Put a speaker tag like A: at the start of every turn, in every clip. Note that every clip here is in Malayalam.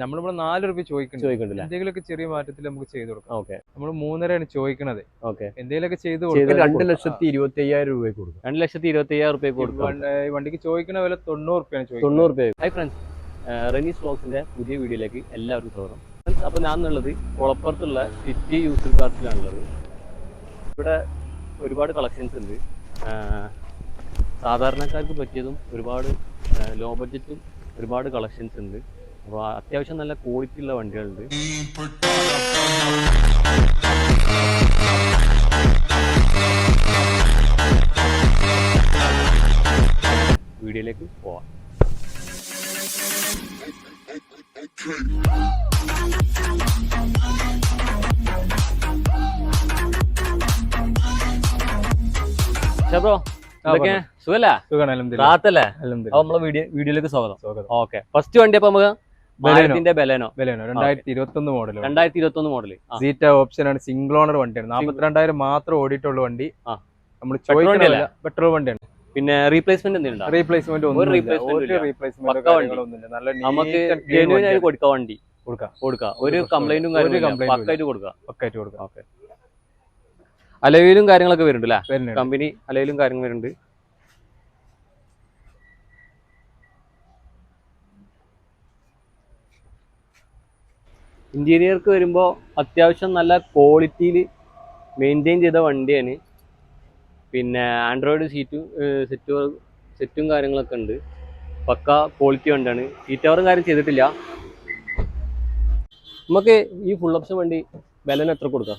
A: നമ്മളിവിടെ നാല് റുപ്യ ചോദിക്കുന്നുണ്ട്.
B: എന്തെങ്കിലും
A: എന്തെങ്കിലുമൊക്കെ ചെറിയ മാറ്റത്തിൽ നമുക്ക് ചെയ്തു കൊടുക്കാം.
B: ഓക്കെ.
A: നമ്മൾ മൂന്നരയാണ് ചോദിക്കണത്.
B: ഓക്കെ.
A: എന്തെങ്കിലുമൊക്കെ ചെയ്ത്
B: ചെയ്ത്
A: കൊടുക്കാം
C: രണ്ട് ലക്ഷത്തി ഇരുപത്തി അയ്യായിരം രൂപയ്ക്ക് കൊടുക്കും.
B: രണ്ട് ലക്ഷത്തി ഇരുപത്തി അയ്യായിരം റുപ്യ കൊടുക്കാം.
A: വണ്ടിക്ക് ചോദിക്കുന്ന വില തൊണ്ണൂറ് റുപ്യാണ് ചോദിക്കുന്നത്.
B: തൊണ്ണൂറ് രൂപ ഹൈ ഫ്രണ്ട്സ് റെനീസ് വ്ളോഗ്സിന്റെ പുതിയ വീഡിയോയിലേക്ക് എല്ലാവർക്കും സ്വാഗതം. ഫ്രണ്ട്സ് അപ്പോൾ ഞാൻ എന്നുള്ളത് കുളപ്പുറത്തുള്ള സിറ്റി യൂസർ കാർട്ടിലാണുള്ളത് ഇവിടെ ഒരുപാട് കളക്ഷൻസ് ഉണ്ട്. സാധാരണക്കാർക്ക് പറ്റിയതും ഒരുപാട് ലോ ബഡ്ജറ്റും ഒരുപാട് കളക്ഷൻസ് ഉണ്ട്. അപ്പോൾ അത്യാവശ്യം നല്ല ക്വാളിറ്റി ഉള്ള വണ്ടികളുണ്ട്. വീഡിയോയിലേക്ക് പോവാം. സുഖല്ലേ. റാത്തല്ലേ? നമ്മളെ വീഡിയോ വീഡിയോയിലേക്ക് സ്വാഗതം. ഓക്കെ. ഫസ്റ്റ് വണ്ടി അപ്പൊ നമുക്ക് മാരുതിന്റെ ബലേനോ?
A: ബെലനോ? രണ്ടായിരത്തി ഇരുപത്തി ഒന്ന് മോഡൽ
B: രണ്ടായിരത്തി ഇരുപത്തി ഒന്ന് മോഡൽ
A: സീറ്റ ഓപ്ഷൻ ആണ് സിംഗിൾ ഓണർ വണ്ടിയാണ്. നാപ്പത്തിരണ്ടായിരം മാത്രം ഓടിയിട്ടുള്ള വണ്ടി. നമ്മൾ
B: വണ്ടിയല്ലേ?
A: പെട്രോൾ വണ്ടിയാണ്.
B: പിന്നെ റീപ്ലേസ്മെന്റ് എന്തെങ്കിലും
A: റീപ്ലേസ്മെന്റ് ഒന്നും. റീപ്ലേസ്മെന്റ് നല്ല
B: നമുക്ക് ജെന്യൂൻ ആയി കൊടുക്കാം വണ്ടി.
A: കൊടുക്കാം.
B: കൊടുക്കാം.
A: ഒരു
B: കംപ്ലൈന്റും
A: ഇല്ല. ഒരു
B: കാര്യങ്ങളും
A: complaint ഉം
B: പക്കായിട്ട് കൊടുക്കാം.
A: പക്കായിട്ട് കൊടുക്കാം.
B: ഓക്കെ. അലവിലും കാര്യങ്ങളൊക്കെ വരുന്നുണ്ട് അല്ലേ. കമ്പനി അലവിലും കാര്യങ്ങൾ വരുന്നുണ്ട്. ഇന്റീരിയർക്ക് വരുമ്പോൾ അത്യാവശ്യം നല്ല ക്വാളിറ്റിയിൽ മെയിന്റെയിൻ ചെയ്ത വണ്ടിയാണ്. പിന്നെ ആൻഡ്രോയിഡ് സീറ്റും സെറ്റ് സെറ്റും കാര്യങ്ങളൊക്കെ ഉണ്ട്. പക്ക ക്വാളിറ്റി വണ്ടിയാണ്. സീറ്റ് കവറും കാര്യം ചെയ്തിട്ടില്ല. നമുക്ക് ഈ ഫുൾ ഓപ്ഷൻ വണ്ടി വിലന് എത്ര കൊടുക്കാം?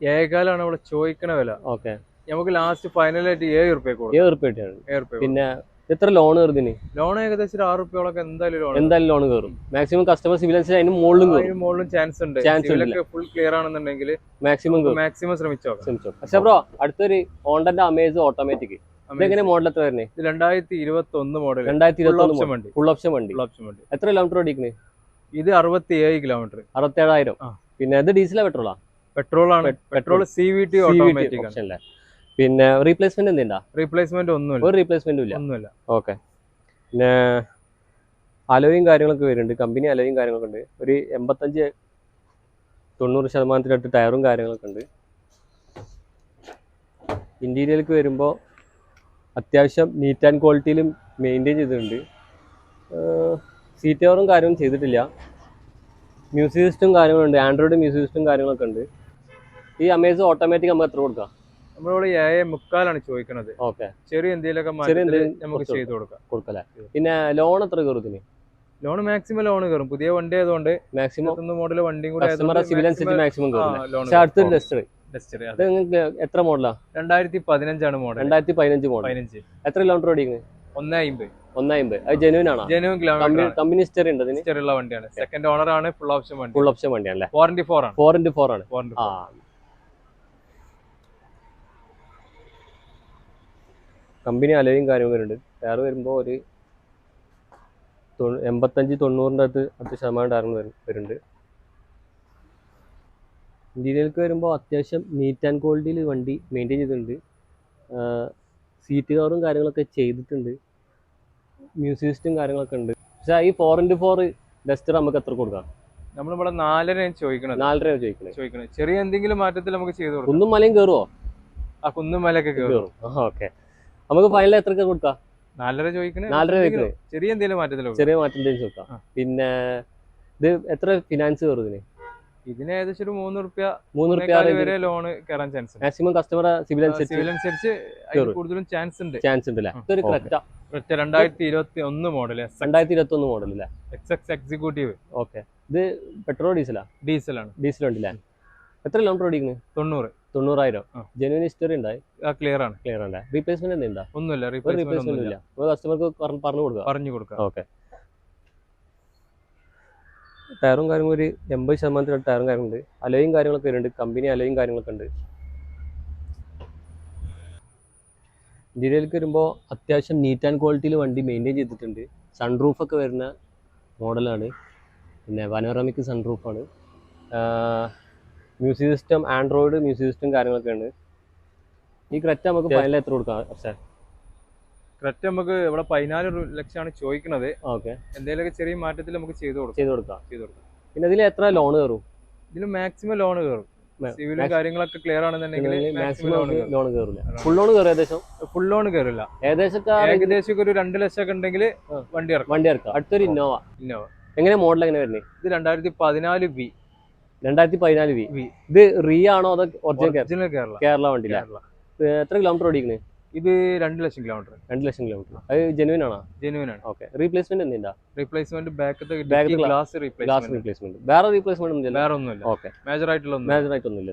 A: ഏകാലാണ് ഇവിടെ ചോദിക്കണ വില.
B: ഓക്കെ
A: നമുക്ക് ലാസ്റ്റ് ഫൈനലായിട്ട് ഏഴ് റുപ്യ
B: ഏഴ്
A: റുപ്യ
B: പിന്നെ എത്ര ലോൺ കയറുന്നതിന്
A: ലോൺ ഏകദേശം ആറ് റുപ്യോളൊക്കെ എന്തായാലും ലോൺ
B: എന്തായാലും ലോൺ കയറും. മാക്സിമം കസ്റ്റമർ സിവിൽ അതിന് മുകളിലും
A: അതിന് മുകളിലും ചാൻസ് ഉണ്ട്. ചാൻസ് ഫുൾ ക്ലിയർ ആണെന്നുണ്ടെങ്കിൽ
B: മാക്സിമം
A: മാക്സിമം ശ്രമിച്ചോ
B: ശ്രമിച്ചോ പക്ഷെ ബ്രോ അടുത്തൊരു ഹോണ്ടന്റെ അമേസ് ഓട്ടോമാറ്റിക് ഇതെങ്ങനെ മോഡൽ എത്ര വരുന്നത്
A: രണ്ടായിരത്തി ഇരുപത്തി ഒന്ന് മോഡൽ
B: രണ്ടായിരത്തി ഇരുപത്തി
A: ഓപ്ഷൻ വണ്ടി.
B: ഫുൾ ഓപ്ഷൻ വണ്ടി.
A: ഫുൾ ഓപ്ഷൻ വണ്ടി.
B: എത്ര കിലോമീറ്റർ ഓടിക്കുന്നത്
A: ഇത് അറുപത്തി ഏഴ് കിലോമീറ്റർ
B: അറുപത്തേഴായിരം
A: ഏഴായിരം
B: പിന്നെ അത് ഡീസലാ പെട്രോളാ
A: പെട്രോൾ ആണ്. Petrol C V T automatic ആണ്.
B: പിന്നെ റീപ്ലേസ്മെന്റ് എന്തിണ്ടാ?
A: റീപ്ലേസ്മെന്റ് ഒന്നുമില്ല.
B: ഒരു റീപ്ലേസ്മെന്റും ഇല്ല.
A: ഒന്നുമില്ല.
B: ഓക്കെ പിന്നെ അലോയും കാര്യങ്ങളൊക്കെ വരുന്നുണ്ട്. കമ്പനി അലോയും കാര്യങ്ങളൊക്കെ ഉണ്ട്. ഒരു എൺപത്തഞ്ച് തൊണ്ണൂറ് ശതമാനത്തിനടുത്ത് ടയറും കാര്യങ്ങളൊക്കെ ഉണ്ട്. ഇന്റീരിയലേക്ക് വരുമ്പോൾ അത്യാവശ്യം നീറ്റ് ആൻഡ് ക്വാളിറ്റിയിലും മെയിന്റെയിൻ ചെയ്തിട്ടുണ്ട്. സീറ്റ് കവറും കാര്യവും ചെയ്തിട്ടില്ല. മ്യൂസിക് സിസ്റ്റം കാര്യങ്ങളുണ്ട്. ആൻഡ്രോയിഡ് മ്യൂസിക് സിസ്റ്റം കാര്യങ്ങളൊക്കെ ഉണ്ട്. ഈ അമേസ് ഓട്ടോമാറ്റിക് നമുക്ക് എത്ര കൊടുക്കാം?
A: നമ്മളിവിടെ ഏഴ് മുക്കാലാണ് ചോദിക്കുന്നത്
B: ഓക്കെ.
A: ചെറിയ എന്തെങ്കിലുമൊക്കെ നമുക്ക് ചെയ്തു കൊടുക്കാം.
B: കൊടുക്കല്ലേ പിന്നെ ലോൺ എത്ര കയറും
A: ലോൺ മാക്സിമം ലോൺ കയറും. പുതിയ വണ്ടി ആയതുകൊണ്ട്
B: മാക്സിമം?
A: മോഡൽ വണ്ടിയും കൂടെ
B: മാക്സിമം അടുത്തൊരു ഡസ്റ്റർ അത്. എത്ര മോഡലാ?
A: രണ്ടായിരത്തി പതിനഞ്ചാണ് മോഡൽ
B: രണ്ടായിരത്തി പതിനഞ്ച്. മോഡൽ
A: പതിനഞ്ച്
B: എത്ര കിലോമീറ്റർ ഓടിക്കുന്നത്
A: ഒന്ന് അമ്പത്.
B: ഒന്നമ്പത് അത് ജെനുവിൻ ആണ്?
A: ജനുവൻ കിലോമീറ്റർ
B: കമ്പനി ഹിസ്റ്ററി ഉണ്ട് അതിന്
A: വണ്ടിയാണ്. സെക്കൻഡ് ഓണർ ആണ് ഫുൾ ഓപ്ഷൻ വണ്ടി.
B: ഫുൾ ഓപ്ഷൻ വണ്ടിയാണല്ലേ?
A: അല്ലേ ഫോർ ആണ്.
B: ഫോർ ഇന്റു ഫോർ ആണ് ആ. കമ്പനി അലയും കാര്യങ്ങളും വരുന്നുണ്ട്. ടയർ വരുമ്പോൾ ഒരു എൺപത്തഞ്ച് തൊണ്ണൂറിന്റെ അടുത്ത് അടുത്ത ശതമാനം ടയർ വരുന്നുണ്ട്. ഇന്റീരിയർക്ക് വരുമ്പോൾ അത്യാവശ്യം നീറ്റ് ആൻഡ് ക്വാളിറ്റിയിൽ വണ്ടി മെയിന്റെയിൻ ചെയ്തിട്ടുണ്ട്. സീറ്റ് കവറും കാര്യങ്ങളൊക്കെ ചെയ്തിട്ടുണ്ട്. മ്യൂസിക് സിസ്റ്റം കാര്യങ്ങളൊക്കെ ഉണ്ട്. പക്ഷേ ഈ ഫോർ ഇന്റു ഫോർ ഡസ്റ്റർ നമുക്ക് എത്ര കൊടുക്കാം?
A: നമ്മളിവിടെ നാലര ചോദിക്കണത്.
B: നാലര
A: ചോദിക്കണത്. ചോദിക്കണം. ചെറിയ എന്തെങ്കിലും മാറ്റത്തിൽ നമുക്ക് ചെയ്തു കൊടുക്കാം.
B: കുന്നും മലയും കയറുമോ
A: ആ കുന്നും മലയൊക്കെ കയറും
B: ഓക്കെ. നമുക്ക് ഫൈനൽ എത്രക്ക് കൊടുക്കാം?
A: നാലര ചോദിക്കണേ.
B: നാലര ചോദിക്കണേ.
A: ചെറിയ എന്തെങ്കിലും മാറ്റത്തിലോ
B: ചെറിയ മാറ്റം എന്തെങ്കിലും കൊടുക്കാം പിന്നെ ഇത് എത്ര ഫിനാൻസ് കയറും ഇതിന്?
A: ഇതിന് ഏകദേശം ഒരു മൂന്ന് റുപ്യ
B: മൂന്ന് റുപ്യ
A: വരെ ലോൺ കയറാൻ ചാൻസ്
B: മാക്സിമം കസ്റ്റമർ സിവിൽ അനുസരിച്ച്
A: സിവിൽ അനുസരിച്ച്. കൂടുതലും ചാൻസ് ഉണ്ട്.
B: ചാൻസ് ഉണ്ട് അല്ലേ ഇതൊരു ക്രെറ്റ
A: ക്രെറ്റ രണ്ടായിരത്തി ഇരുപത്തി ഒന്ന് മോഡൽ
B: രണ്ടായിരത്തി ഇരുപത്തി ഒന്ന് മോഡൽ അല്ലേ
A: എക്സ് എക്സ് എക്സിക്യൂട്ടീവ്
B: ഓക്കെ ഇത് പെട്രോൾ ഡീസലാ
A: ഡീസലാണ്
B: ഡീസൽ ഉണ്ടല്ലേ? എത്ര ലോൺ ഓടിക്കുന്നത്
A: തൊണ്ണൂറ്.
B: തൊണ്ണൂറായിരം. ജെനുവിൻ ഹിസ്റ്ററി ഉണ്ടായി.
A: ക്ലിയർ ആണ്.
B: ക്ലിയർ ആണ്. റീപ്ലേസ്മെന്റ് എന്തുണ്ടാ
A: ഒന്നുമില്ല റീപ്ലേസ്മെന്റ്
B: ഇല്ല കസ്റ്റമർക്ക് പറഞ്ഞു കൊടുക്കുക.
A: പറഞ്ഞു കൊടുക്കാം
B: ഓക്കെ ടയറും കാര്യങ്ങളും ഒരു എൺപത് ശതമാനത്തിലുള്ള ടയറും കാര്യങ്ങളുണ്ട്. അലയും കാര്യങ്ങളൊക്കെ വരുന്നുണ്ട്. കമ്പനി അലയും കാര്യങ്ങളൊക്കെ ഉണ്ട്. ഇന്ത്യയിലേക്ക് വരുമ്പോൾ അത്യാവശ്യം നീറ്റ് ആൻഡ് ക്വാളിറ്റിയിൽ വണ്ടി മെയിന്റെയിൻ ചെയ്തിട്ടുണ്ട്. സൺറൂഫ് ഒക്കെ വരുന്ന മോഡലാണ് പിന്നെ panoramic സൺറൂഫാണ് music system Android music system കാര്യങ്ങളൊക്കെ ഉണ്ട് ഈ ക്രെറ്റ നമുക്ക് ഫൈനൽ എത്ര കൊടുക്കാം? സാർ
A: ക്രെറ്റ നമുക്ക് ഇവിടെ പതിനാല് ലക്ഷമാണ് ചോദിക്കുന്നത്.
B: ഓക്കെ
A: എന്തെങ്കിലുമൊക്കെ ചെറിയ മാറ്റത്തിൽ നമുക്ക് ചെയ്തു കൊടുക്കാം.
B: ചെയ്ത് കൊടുക്കാം.
A: ചെയ്തു കൊടുക്കാം.
B: പിന്നെ ഇതിൽ എത്ര ലോൺ കയറും?
A: ഇതിൽ മാക്സിമം ലോൺ കയറും. സിവിലും കാര്യങ്ങളൊക്കെ ക്ലിയർ ആണെന്നുണ്ടെങ്കിൽ മാക്സിമം ലോൺ
B: കയറില്ല ഫുൾ ലോൺ കയറും. ഏകദേശം?
A: ഫുൾ ലോൺ കയറില്ല.
B: ഏകദേശം
A: ഏകദേശം ഒരു രണ്ട് ലക്ഷം ഒക്കെ ഉണ്ടെങ്കിൽ വണ്ടി ഇറക്കാം.
B: വണ്ടി ഇറക്കാം. അടുത്തൊരു ഇന്നോവ
A: ഇന്നോവ
B: എങ്ങനെ മോഡൽ എങ്ങനെ വരുന്നത്
A: ഇത് രണ്ടായിരത്തി പതിനാല് വി
B: രണ്ടായിരത്തി പതിനാല് വി. ഇത് റീ ആണോ അതോ ഒറിജിനൽ
A: കേരള?
B: കേരള. വണ്ടിയില്ല എത്ര കിലോമീറ്റർ ഓടിക്കുന്നത്
A: ഇത് രണ്ട് ലക്ഷം കിലോമീറ്റർ
B: രണ്ട് ലക്ഷം കിലോമീറ്റർ അത് ജെനുവിൻ ആണോ?
A: ജെനുവിൻ ആണ്.
B: ഓക്കെ റീപ്ലേസ്മെന്റ് എന്തിണ്ടാ?
A: റീപ്ലേസ്മെന്റ് ബാക്കത്തെ ഗ്ലാസ്
B: ഗ്ലാസ്
A: റീപ്ലേസ്മെന്റ്
B: വേറെ റീപ്ലേസ്മെന്റ് ഒന്നും
A: വേറെ ഒന്നുമില്ല.
B: ഓക്കെ
A: മേജർ ആയിട്ടുള്ള
B: മേജർ ആയിട്ടൊന്നും ഇല്ല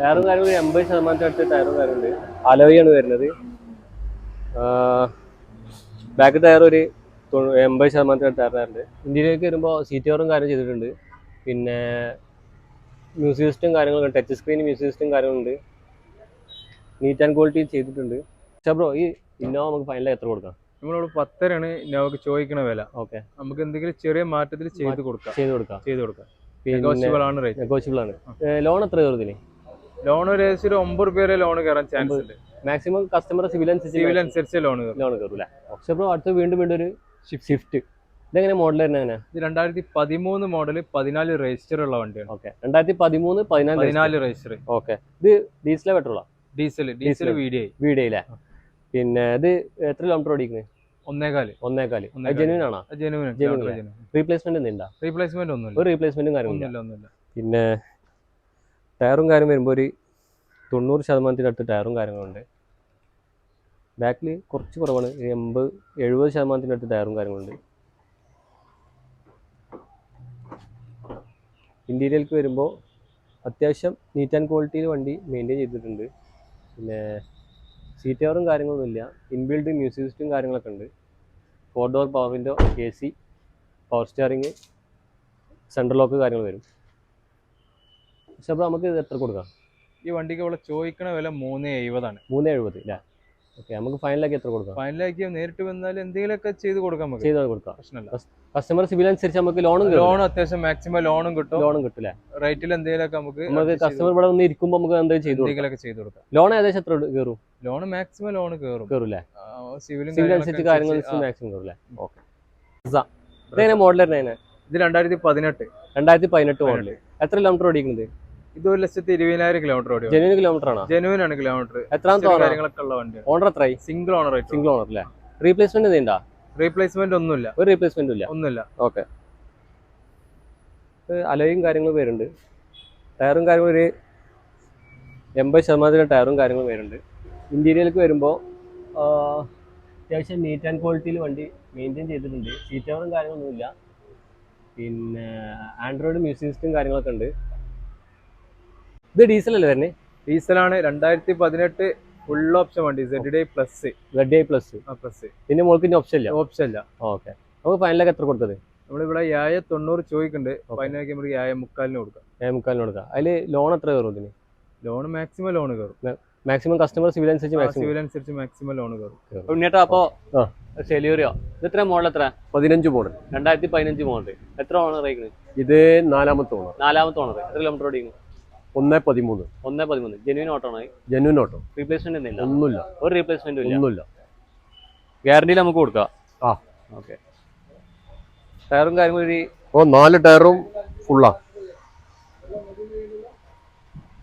B: ടയറും കാര്യങ്ങളും എൺപത് ശതമാനത്തിന് അടുത്ത് ടയറും കാര്യമുണ്ട് അലോയാണ് വരുന്നത്. ബാക്ക് ടയർ ഒരു എൺപത് ശതമാനത്തിന് ടയർ ടയറുണ്ട് ഇന്ത്യയിലേക്ക് വരുമ്പോൾ സീറ്റ് കവറും കാര്യം ചെയ്തിട്ടുണ്ട്. പിന്നെ മ്യൂസിക് സിസ്റ്റം കാര്യങ്ങളും ടച്ച് സ്ക്രീൻ മ്യൂസിക് സിസ്റ്റം കാര്യങ്ങളുണ്ട്. നീറ്റ് ആൻഡ് ക്വാളിറ്റി ചെയ്തിട്ടുണ്ട്. പക്ഷേ ബ്രോ ഈ ഇന്നോവ നമുക്ക് ഫൈനലായി എത്ര കൊടുക്കാം?
A: നമ്മളോട് പത്തരാണ് ഇന്നോവക്ക് ചോദിക്കണ വില.
B: ഓക്കെ
A: നമുക്ക് എന്തെങ്കിലും ചെറിയ മാറ്റത്തിൽ ചെയ്ത് കൊടുക്കാം.
B: ചെയ്ത് കൊടുക്കാം.
A: ചെയ്ത് കൊടുക്കാം. നെഗോഷ്യബിൾ ആണ് റേറ്റ്
B: നെഗോഷ്യബിൾ ആണ്. ലോൺ എത്ര കയറും
A: ലോൺ ഒരു ഏകദേശം ഒരു ഒമ്പത് പേരെ വരെ ലോൺ കയറാൻ ചാൻസ് ഉണ്ട്.
B: മാക്സിമം കസ്റ്റമർ സിവിൽ
A: സിവിൽ അനുസരിച്ച് ലോൺ
B: ലോൺ കയറൂല പക്ഷേ ബ്രോ അടുത്ത് വീണ്ടും വീണ്ടും ഒരു ഷിഫ്റ്റ് ഇതെങ്ങനെ മോഡൽ തന്നെ? എങ്ങനെ
A: ഇത് രണ്ടായിരത്തി പതിമൂന്ന് മോഡൽ പതിനാല് രജിസ്റ്റർ ഉള്ള വണ്ടിയാണ്
B: ഓക്കെ രണ്ടായിരത്തി പതിമൂന്ന് പതിനാല്
A: പതിനാല് രജിസ്റ്റർ
B: ഓക്കെ ഇത് ഡീസലോ പെട്രോളോ?
A: ഡീസൽ ഡീസൽ വീഡിയോ
B: വീഡിയോയിലെ പിന്നെ ഇത് എത്ര കിലോമീറ്റർ ഓടിക്കുന്നത് ഒന്നേകാൽ.
A: ഒന്നേകാൽ.
B: ജെന്യൂൻ ആണോ?
A: ജെനുവൻ
B: റീപ്ലേസ്മെന്റ് എന്തുണ്ടാ
A: റീപ്ലേസ്മെന്റ് ഒന്നുമില്ല
B: ഒരു റീപ്ലേസ്മെന്റും
A: ഒന്നുമില്ല
B: പിന്നെ ടയറും കാര്യം വരുമ്പോൾ ഒരു തൊണ്ണൂറ് ശതമാനത്തിനടുത്ത് ടയറും കാര്യങ്ങളുണ്ട്. ബാക്കിൽ കുറച്ച് കുറവാണ്. എൺപത് എഴുപത് ശതമാനത്തിനടുത്ത് ടയറും കാര്യങ്ങളുണ്ട്. ഇന്റീരിയലേക്ക് വരുമ്പോൾ അത്യാവശ്യം നീറ്റ് ആൻഡ് ക്വാളിറ്റിയിൽ വണ്ടി മെയിന്റെയിൻ ചെയ്തിട്ടുണ്ട്. പിന്നെ സീറ്റ് കവറും കാര്യങ്ങളൊന്നുമില്ല ഇൻബിൽഡ് മ്യൂസിക് സിസ്റ്റം കാര്യങ്ങളൊക്കെ ഉണ്ട്. Four door power window A C power steering central lock കാര്യങ്ങൾ വരും. പക്ഷെ അപ്പോൾ നമുക്ക് ഇത് എത്ര കൊടുക്കാം?
A: ഈ വണ്ടിക്ക് ഇവിടെ ചോദിക്കണ വില മൂന്ന് എഴുപതാണ്.
B: മൂന്ന് എഴുപത് അല്ലേ ഓക്കെ നമുക്ക് ഫൈനലാക്കി എത്ര കൊടുക്കാം?
A: ഫൈനലാക്കി നേരിട്ട് വന്നാൽ എന്തെങ്കിലുമൊക്കെ ചെയ്ത് കൊടുക്കാൻ നമുക്ക്.
B: ചെയ്ത് കൊടുക്കാം.
A: പ്രശ്നമില്ല.
B: കസ്റ്റമർ സിവിൽ അനുസരിച്ച് നമുക്ക് ലോണും
A: ലോൺ അത്യാവശ്യം മാക്സിമം ലോണും കിട്ടും.
B: ലോണും കിട്ടില്ല
A: റേറ്റിൽ എന്തെങ്കിലുമൊക്കെ നമുക്ക്
B: നമുക്ക് കസ്റ്റമർ ഇവിടെ വന്ന് ഇരിക്കുമ്പോൾ നമുക്ക് എന്തെങ്കിലും ചെയ്തു
A: എന്തെങ്കിലുമൊക്കെ ചെയ്ത് കൊടുക്കാം.
B: ലോൺ ഏകദേശം എത്ര കയറും
A: ലോൺ മാക്സിമം ലോൺ കയറും
B: കയറൂല്ലേ
A: സിവിലും
B: സിവിൽ അനുസരിച്ച് കാര്യങ്ങൾ മാക്സിമം കയറൂല്ലേ ഓക്കെ ഇതെങ്ങനെ മോഡൽ
A: ഇത് രണ്ടായിരത്തി പതിനെട്ട്.
B: രണ്ടായിരത്തി പതിനെട്ട് മോഡൽ എത്ര കിലോമീറ്റർ ഓടിക്കുന്നത്?
A: ഇത് ഒരു ലക്ഷത്തി ഇരുപതിനായിരം കിലോമീറ്റർ ഓടി
B: ജെനുവിൻ കിലോമീറ്റർ ആണ്?
A: ജെനുവൻ ആണ് കിലോമീറ്റർ
B: എത്രാമത്തെ
A: കാര്യങ്ങളൊക്കെ ഉള്ള വണ്ടി
B: ഓണർ എത്രയായി?
A: സിംഗിൾ ഓണർ
B: സിംഗിൾ ഓണർ അല്ലേ റീപ്ലേസ്മെന്റ് എന്തെയ്യണ്ടാ
A: റീപ്ലേസ്മെന്റ് ഒന്നുമില്ല.
B: ഒരു റീപ്ലേസ്മെന്റ് ഇല്ല.
A: ഒന്നുമില്ല.
B: ഓക്കെ അലയും കാര്യങ്ങളും വരുന്നുണ്ട്. ടയറും കാര്യങ്ങളും ഒരു എൺപത് ശതമാനത്തിന് ടയറും കാര്യങ്ങളും വരുന്നുണ്ട്. ഇന്റീരിയലേക്ക് വരുമ്പോൾ അത്യാവശ്യം നീറ്റ് ആൻഡ് ക്വാളിറ്റിയിൽ വണ്ടി മെയിന്റെയിൻ ചെയ്തിട്ടുണ്ട്. സീറ്റ് കവറും കാര്യങ്ങളൊന്നുമില്ല. പിന്നെ ആൻഡ്രോയിഡ് മ്യൂസിക് സിസ്റ്റം കാര്യങ്ങളൊക്കെ ഉണ്ട്. ഇത് ഡീസൽ അല്ലേ വരുന്നത്
A: ഡീസലാണ്. രണ്ടായിരത്തി പതിനെട്ട് ഫുൾ ഓപ്ഷൻ വണ്ടി Z D plus
B: Z I plus
A: ആ പ്ലസ്
B: പിന്നെ മോൾക്ക് ഓപ്ഷൻ ഇല്ല?
A: ഓപ്ഷൻ ഇല്ല.
B: ഓക്കെ നമുക്ക് ഫൈനലൊക്കെ എത്ര കൊടുത്തത്?
A: നമ്മളിവിടെ യായ തൊണ്ണൂറ് ചോദിക്കുന്നുണ്ട്
B: ഫൈനലൊക്കെ
A: ഫൈനലാക്കി നമുക്ക് യായ മുക്കാലിന് കൊടുക്കാം.
B: ഏഴ് മുക്കാലിന് കൊടുക്കാം. അതിൽ ലോൺ എത്ര കയറും ഇതിന്?
A: ലോൺ മാക്സിമം ലോൺ കയറും.
B: മാക്സിമം കസ്റ്റമർ സിവിൽ അനുസരിച്ച്
A: സിവിൽ അനുസരിച്ച് മാക്സിമം ലോൺ കയറും.
B: ഉണ്ണിയേട്ടാ അപ്പോ
C: ആ.
B: സെലിയോറിയോ ഇത് എത്ര മോഡൽ എത്ര?
C: പതിനഞ്ച് മോഡൽ
B: രണ്ടായിരത്തി പതിനഞ്ച് മോഡൽ എത്ര ഓണർ ആയിക്കണ്
C: ഇത് നാലാമത്തെ ഓണർ
B: നാലാമത്തെ ഓണർ എത്ര കിലോമീറ്റർ ഓടിക്കുന്നു?
C: ഒന്ന് പതിമൂന്ന്.
B: ഒന്നേ പതിമൂന്ന്. ജെന്യൂൻ ഓട്ടോ ആണ്?
C: ജെന്യൂൻ ഓട്ടോ
B: റീപ്ലേസ്മെന്റ് ഒന്നുമില്ല.
C: ഒന്നുമില്ല.
B: ഒരു റീപ്ലേസ്മെന്റ്
C: ഒന്നുമില്ല.
B: ഗ്യാരണ്ടിയിൽ നമുക്ക് കൊടുക്കാം.
C: ആ.
B: ഓക്കെ ടയറും കാര്യങ്ങളും ഒരു
C: ഓ നാല് ടയറും ഫുള്ളാ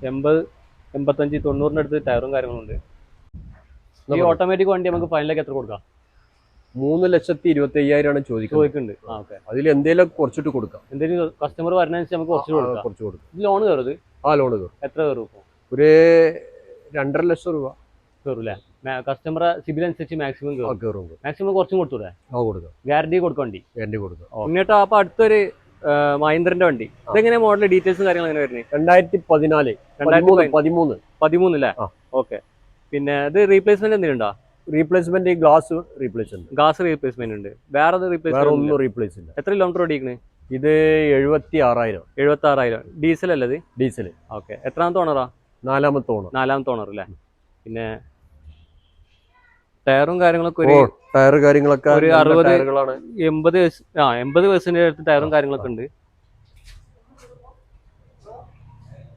B: എൺപത് എൺപത്തഞ്ച് തൊണ്ണൂറിന് അടുത്ത് ടയറും കാര്യങ്ങളും ഉണ്ട്. ഈ ഓട്ടോമാറ്റിക് വണ്ടി നമുക്ക് ഫൈനലൊക്കെ എത്ര കൊടുക്കാം?
C: മൂന്ന് ലക്ഷത്തി ഇരുപത്തി അയ്യായിരമാണ് ചോദിക്കുന്നത് അതിൽ എന്തെങ്കിലും കുറച്ചിട്ട് കൊടുക്കാം.
B: എന്തെങ്കിലും കസ്റ്റമർ വരുന്നതനുസരിച്ച് നമുക്ക് കുറച്ച് കൊടുക്കാം.
C: കുറച്ച് കൊടുക്കാം.
B: ഇത് ലോൺ കയറുത്
C: ആ ലോൺ കയറും.
B: എത്ര കയറും
C: ഒരു രണ്ടര ലക്ഷം രൂപ.
B: കയറും അല്ലേ കസ്റ്റമർ സിബിൽ അനുസരിച്ച് മാക്സിമം കയറും. മാക്സിമം കുറച്ചും കൊടുത്തൂടെ?
C: ആ കൊടുക്കാം.
B: ഗ്യാരണ്ടി കൊടുക്കണ്ടി
C: ഗ്യാരണ്ടി കൊടുക്കാം.
B: എന്നിട്ട് അപ്പൊ അടുത്തൊരു മഹേന്ദ്രന്റെ വണ്ടി. ഇതെങ്ങനെ മോഡൽ ഡീറ്റെയിൽസും കാര്യങ്ങളും എങ്ങനെ വരുന്നത്?
C: രണ്ടായിരത്തി പതിനാല് പതിമൂന്ന്. പതിമൂന്ന്
B: പതിമൂന്നല്ലേ ഓക്കെ. പിന്നെ ഇത് റീപ്ലേസ്മെന്റ് എന്തെങ്കിലും ഉണ്ടോ?
C: റീപ്ലേസ്മെന്റ് ഗ്ലാസ് റീപ്ലേസ് ഉണ്ട്
B: ഗ്ലാസ് റീപ്ലേസ്മെന്റ് ഉണ്ട്. വേറെ
C: വേറെ ഒന്നും റീപ്ലേസ് ഇല്ല.
B: എത്ര കിലോമീറ്റർ ഓടിക്കുന്നത്
C: ഇത് എഴുപത്തി ആറായിരം
B: എഴുപത്തി ആറായിരം ഡീസൽ അല്ലേ
C: ഡീസൽ
B: ഓക്കെ എത്രാമത്തെ ഓണറാ
C: നാലാമത്തെ ഓണർ
B: നാലാമത്തെ ഓണർ അല്ലേ പിന്നെ ടയറും കാര്യങ്ങളൊക്കെ ഒരു
C: ടയർ കാര്യങ്ങളൊക്കെ
B: ഒരു അറുപത് എൺപത് ആ എൺപത് പെർസെന്റ് അടുത്ത് ടയറും കാര്യങ്ങളൊക്കെ ഉണ്ട്.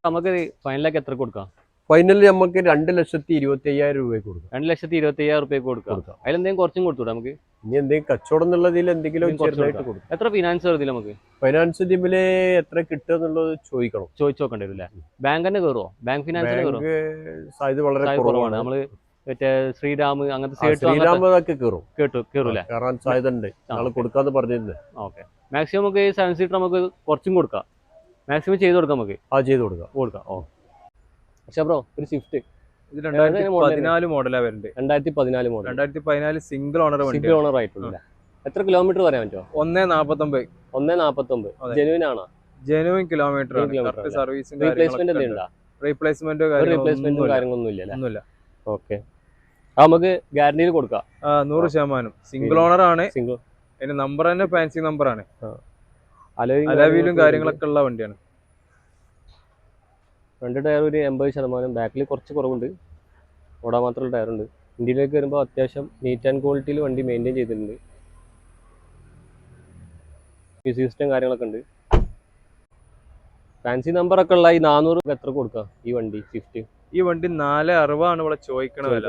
B: നമുക്ക് ഫൈനലൊക്കെ എത്ര കൊടുക്കാം?
C: ഫൈനലിൽ നമുക്ക് രണ്ട് ലക്ഷത്തി ഇരുപത്തി അയ്യായിരം രൂപയ്ക്ക് കൊടുക്കാം.
B: രണ്ട് ലക്ഷത്തി ഇരുപത്തി അയ്യായിരം റുപ്യക്ക് കൊടുക്കാം. അതിലെന്തെങ്കിലും കുറച്ചും കൊടുത്തൂടെ നമുക്ക്.
C: ഇനി എന്തെങ്കിലും കച്ചവടം എന്നുള്ളതിൽ എന്തെങ്കിലും ചെറുതായിട്ട് കൊടുക്കും.
B: എത്ര ഫിനാൻസ് വരുന്നില്ല നമുക്ക്?
C: ഫൈനാൻസ് ഇതിമിൽ എത്ര കിട്ടുക എന്നുള്ളത് ചോദിക്കണം.
B: ചോദിച്ചു നോക്കേണ്ടി വരും അല്ലേ ബാങ്ക് തന്നെ കയറുമോ ബാങ്ക്
C: ഫിനാൻസ് സാധ്യത വളരെ
B: കുറവാണ്.
C: നമ്മൾ
B: നമ്മൾ മറ്റേ ശ്രീരാം അങ്ങനത്തെ
C: ശ്രീരാമതൊക്കെ കയറും
B: കേട്ടു കേറും
C: കയറാൻ സാധ്യത ഉണ്ട്. നാളെ കൊടുക്കാന്ന് പറഞ്ഞിരുന്നത്
B: ഓക്കെ. മാക്സിമം നമുക്ക് സെവൻ സീറ്റർ നമുക്ക് കുറച്ചും കൊടുക്കാം. മാക്സിമം ചെയ്ത് കൊടുക്കാം നമുക്ക്?
C: ആ ചെയ്ത് കൊടുക്കാം.
B: കൊടുക്കാം. ഓ. പക്ഷേ ബ്രോ ഒരു സ്വിഫ്റ്റ്.
A: ഇത് രണ്ടായിരത്തി
B: model
A: പതിനാല് മോഡലാ വരുന്നുണ്ട്
B: രണ്ടായിരത്തി പതിനാല് മോഡൽ
A: രണ്ടായിരത്തി പതിനാല് സിംഗിൾ ഓണർ
B: സിംഗിൾ ഓണർ ആയിട്ടുണ്ട് എത്ര കിലോമീറ്റർ പറയാൻ പറ്റുമോ
A: ഒന്നേ നാപ്പത്തൊമ്പത്.
B: ഒന്നേ നാപ്പത്തൊമ്പത്. ജെനുവിൻ ആണോ?
A: Genuine kilometre service
B: replacement
A: replacement
B: ഒരു കാര്യങ്ങളൊന്നും ഇല്ല ഓക്കെ നമുക്ക് ഗ്യാരണ്ടിയിൽ കൊടുക്കാം.
A: നൂറ് ശതമാനം. സിംഗിൾ ഓണർ ആണ്.
B: സിംഗിൾ
A: നമ്പർ തന്നെ ഫാൻസി നമ്പർ ആണ്. അലവിലും കാര്യങ്ങളൊക്കെ ഉള്ള വണ്ടിയാണ്.
B: രണ്ട് ടയർ ഒരു എൺപത് ശതമാനം ബാക്കിൽ കുറച്ച് കുറവുണ്ട്. ഓടാൻ മാത്രമുള്ള ടയറുണ്ട് ഇന്ത്യയിലേക്ക് വരുമ്പോൾ അത്യാവശ്യം നീറ്റ് ആൻഡ് ക്വാളിറ്റിയിൽ വണ്ടി മെയിന്റെയിൻ ചെയ്തിട്ടുണ്ട്. മ്യൂസിക് സിസ്റ്റം കാര്യങ്ങളൊക്കെ ഉണ്ട്. ഫാൻസി നമ്പറൊക്കെ ഉള്ള ഈ നാനൂറ് എത്ര കൊടുക്കാം ഈ വണ്ടി സ്വിഫ്റ്റ്
A: ഈ വണ്ടി നാല് അറുപതാണ് ഇവിടെ ചോദിക്കണ വില.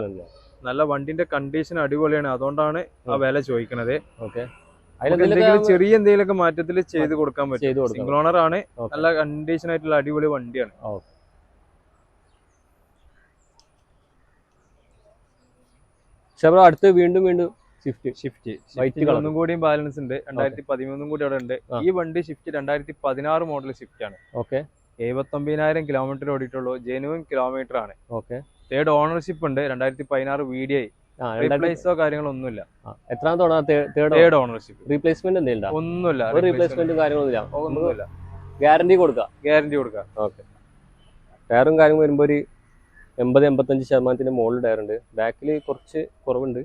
A: നല്ല വണ്ടിന്റെ കണ്ടീഷൻ അടിപൊളിയാണ്. അതുകൊണ്ടാണ് ആ വില ചോദിക്കണത്.
B: ഓക്കെ.
A: ചെറിയ എന്തെങ്കിലും
B: അതിലെന്തെങ്കിലും
A: ചെറിയ എന്തെങ്കിലുമൊക്കെ മാറ്റത്തിൽ ചെയ്ത് കൊടുക്കാൻ പറ്റും. സിംഗിൾ ഓണർ ആണ്. നല്ല കണ്ടീഷൻ ആയിട്ടുള്ള അടിപൊളി വണ്ടിയാണ്.
B: പക്ഷെ ബ്രോ അടുത്ത് വീണ്ടും വീണ്ടും
A: ഷിഫ്റ്റ് ഷിഫ്റ്റ്
B: വൈറ്റ്
A: ഒന്നും കൂടിയും ബാലൻസ് ഉണ്ട്. രണ്ടായിരത്തി പതിമൂന്നും കൂടി അവിടെ ഉണ്ട്. ഈ വണ്ടി ഷിഫ്റ്റ് രണ്ടായിരത്തി പതിനാറ് മോഡൽ ഷിഫ്റ്റ് ആണ്.
B: ഓക്കെ
A: എഴുപത്തൊമ്പതിനായിരം കിലോമീറ്റർ ഓടിയിട്ടുള്ളൂ. ജെനുവൻ കിലോമീറ്റർ ആണ്.
B: ഓക്കെ
A: തേർഡ് ഓണർഷിപ്പ് ഉണ്ട്. രണ്ടായിരത്തി പതിനാറ് വി ഡി ഐ റീപ്ലേസോ
B: കാര്യങ്ങളൊന്നുമില്ല എത്രാമത്തോടാ തേർഡ്
A: ഓണർഷിപ്പ്
B: റീപ്ലേസ്മെന്റ് എന്തെങ്കിലും
A: ഒന്നുമില്ല.
B: റീപ്ലേസ്മെന്റ് കാര്യങ്ങളൊന്നുമില്ല
A: ഒന്നുമില്ല.
B: ഗ്യാരണ്ടി കൊടുക്കാം.
A: ഗ്യാരണ്ടി കൊടുക്കാം.
B: ഓക്കെ ടയറും കാര്യങ്ങളും വരുമ്പോൾ ഒരു എൺപത് എൺപത്തഞ്ച് ശതമാനത്തിന്റെ മുകളിൽ ടയറുണ്ട് ബാക്കിൽ കുറച്ച് കുറവുണ്ട്.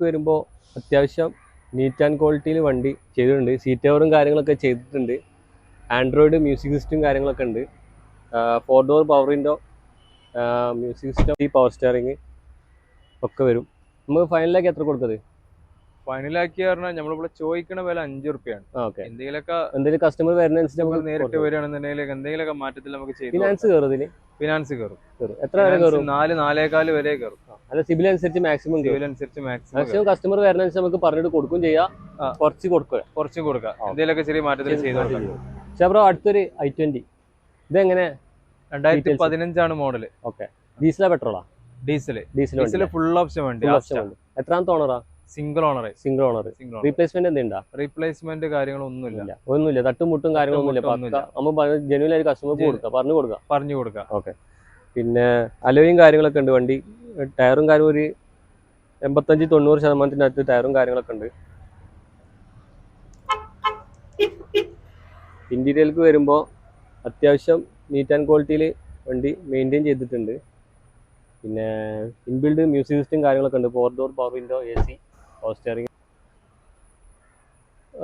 B: വരുമ്പോൾ അത്യാവശ്യം നീറ്റ് ആൻഡ് ക്വാളിറ്റിയിൽ വണ്ടി ചെയ്തിട്ടുണ്ട്. സീറ്റ് കവറും കാര്യങ്ങളൊക്കെ ചെയ്തിട്ടുണ്ട്. ആൻഡ്രോയിഡ് മ്യൂസിക് സിസ്റ്റം കാര്യങ്ങളൊക്കെ ഉണ്ട്. Four door power window music system ഈ പവർ സ്റ്റിയറിങ് ഒക്കെ വരും. നമുക്ക് ഫൈനലാക്കി എത്ര കൊടുക്കുന്നത്
A: ഫൈനലാക്കി പറഞ്ഞാൽ നമ്മളിവിടെ ചോദിക്കണ വില അഞ്ചു റുപ്യാണ് എന്തെങ്കിലുമൊക്കെ
B: എന്തെങ്കിലും കസ്റ്റമർ
A: നമുക്ക് നേരിട്ട് വരികയാണെന്നുണ്ടെങ്കിൽ എന്തെങ്കിലുമൊക്കെ മാറ്റത്തിൽ നമുക്ക് ചെയ്യാം
B: ഫിനാൻസ് കയറും ഇതിന്.
A: ഫിനാൻസ് കയറും
B: എത്ര വരെ കയറും
A: നാല് നാലേകാൽ വരെ കയറും
B: അല്ല സിബിൽ അനുസരിച്ച് മാക്സിമം
A: സിബിൽ അനുസരിച്ച് മാക്സിമം
B: മാക്സിമം കസ്റ്റമർ വരുന്നതനുസരിച്ച് നമുക്ക് പറഞ്ഞിട്ട് കൊടുക്കും ചെയ്യാം. കുറച്ച് കൊടുക്കുക.
A: കുറച്ച് കൊടുക്കുക. എന്തെങ്കിലുമൊക്കെ ചെറിയ മാറ്റത്തിൽ ചെയ്ത്
B: പക്ഷേ ബ്രോ അടുത്തൊരു ഐ ട്വന്റി ഇതെങ്ങനെ?
A: രണ്ടായിരത്തി. പതിനഞ്ചാണ് മോഡൽ
B: ഓക്കെ ഡീസലാ പെട്രോളാ
A: diesel
B: diesel
A: diesel full option വണ്ടി.
B: എത്രാമത്തെ ഓണറാ
A: single owner
B: single owner replacement എന്തുണ്ടാ?
A: Replacement കാര്യങ്ങളൊന്നുമില്ല.
B: ഒന്നുമില്ല. തട്ടുമുട്ടും കാര്യങ്ങളൊന്നുമില്ല. നമ്മൾ ജനുവൻ ആയി കസ്റ്റമർക്ക്
A: കൊടുക്കുക
B: കൊടുക്കാം. പറഞ്ഞു കൊടുക്കാം.
A: പറഞ്ഞു കൊടുക്കാം.
B: പിന്നെ അലോയും കാര്യങ്ങളൊക്കെ ഉണ്ട് വണ്ടി. ടയറും കാര്യം ഒരു എൺപത്തഞ്ച് തൊണ്ണൂറ് ശതമാനത്തിനകത്ത് ടയറും കാര്യങ്ങളൊക്കെ ഉണ്ട്. ഇന്റീരിയലേക്ക് വരുമ്പോൾ അത്യാവശ്യം നീറ്റ് ആൻഡ് ക്വാളിറ്റിയിൽ വണ്ടി മെയിന്റെയിൻ ചെയ്തിട്ടുണ്ട്. പിന്നെ ഇൻബിൽഡ് മ്യൂസിക് സിസ്റ്റം കാര്യങ്ങളൊക്കെ ഉണ്ട്. Four door power window A C power steering